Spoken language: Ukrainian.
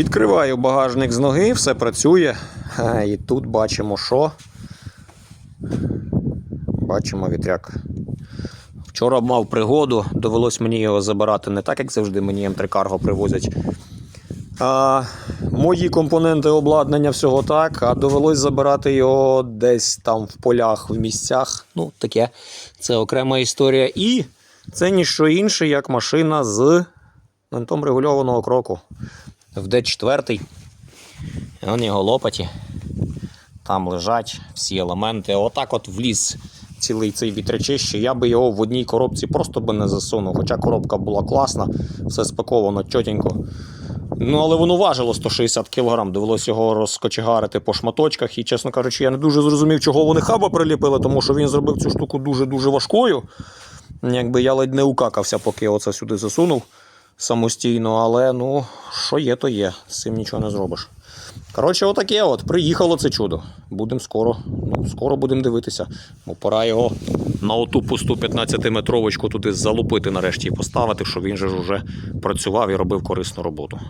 Відкриваю багажник з ноги, все працює. І тут бачимо, що. Бачимо вітряк. Вчора мав пригоду, довелось мені його забирати не так, як завжди мені М3 Cargo привозять. А, мої компоненти обладнання всього так, а довелось забирати його десь там в полях, в місцях. Ну, таке. Це окрема історія. І це ніщо інше, як машина з винтом регульованого кроку. В Д4. Вон його лопаті. Там лежать всі елементи. Отак от вліз цілий цей вітрячище. Я би його в одній коробці просто би не засунув. Хоча коробка була класна, все спаковано чотенько. Ну, але воно важило 160 кг, довелося його розкочегарити по шматочках. І, чесно кажучи, я не дуже зрозумів, чого вони хаба приліпили, тому що він зробив цю штуку дуже-дуже важкою. Якби я ледь не укакався, поки оце сюди засунув самостійно, але ну, що є, то є. З цим нічого не зробиш. Коротше, отаке от. Приїхало це чудо. Будемо скоро. Ну, скоро будемо дивитися. Бо пора його на оту пусту 15-метровочку туди залупити нарешті і поставити, щоб він же ж уже працював і робив корисну роботу.